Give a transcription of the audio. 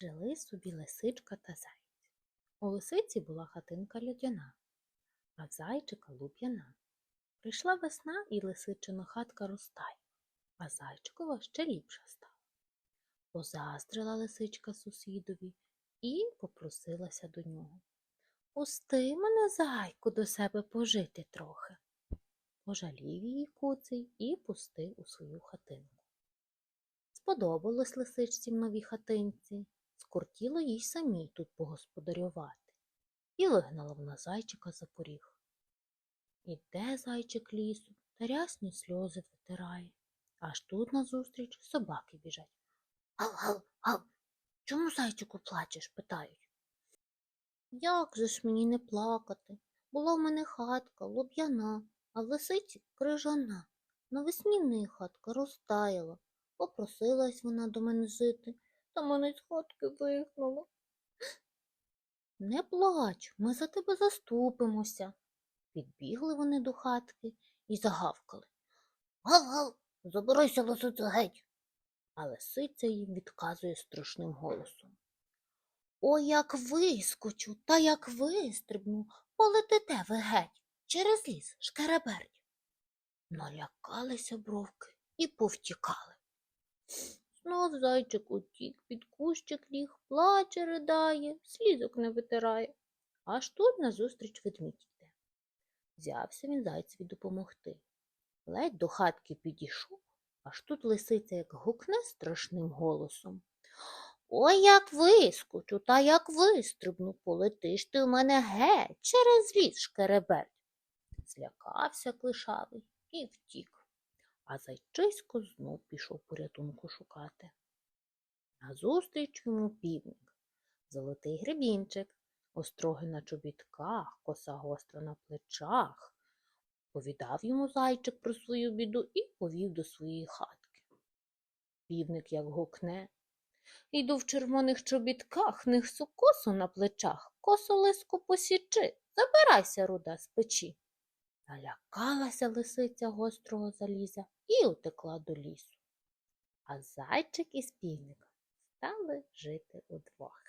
Жили собі лисичка та заєць. У лисиці була хатинка льодяна, а в зайчика луп'яна. Прийшла весна, і лисичина хатка розтає, а зайчикова ще ліпша стала. Позаздрила лисичка сусідові і попросилася до нього. Пусти мене, зайку, до себе пожити трохи. Пожалів її куций і пустив у свою хатинку. Сподобалось лисичці в новій хатинці, скортіло їй самій тут погосподарювати, і вигнала вона зайчика за поріг. Іде зайчик лісу та рясні сльози витирає, аж тут назустріч собаки біжать. Гав, гав, гав, чому зайчику плачеш? питають. Як же ж мені не плакати? Була в мене хатка, лоб'яна, а в лисиці крижана. Навесні в неї хатка розтаяла. Попросилась вона до мене жити, та мене з хатки вигнала. Не плач, ми за тебе заступимося. Підбігли вони до хатки і загавкали. Гав-гав, забирайся лисиця геть. А лисиця їм відказує страшним голосом. Ой, як вискочу, та як вистрибну, полетите ви геть через ліс шкереберть. Налякалися бровки і повтікали. Знов зайчик утік, під кущик ліг, плаче, ридає, слізок не витирає. Аж тут назустріч ведмідь йде. Взявся він зайцеві допомогти. Ледь до хатки підійшов, аж тут лисиця як гукне страшним голосом. Ой, як вискочу, та як вистрибну, полетиш ти в мене геть через ліс шкереберть. Злякався клишавий і втік а зайчисько знов пішов порятунку шукати. Назустріч йому півник, золотий гребінчик, остроги на чобітках, коса гостра на плечах. Повідав йому зайчик про свою біду і повів до своєї хатки. Півник як гукне. Йду в червоних чобітках, несу косу на плечах, косо лиску посічи, забирайся, руда, з печі. Налякалася лисиця гострого заліза і утекла до лісу. А зайчик і співник стали жити удвох.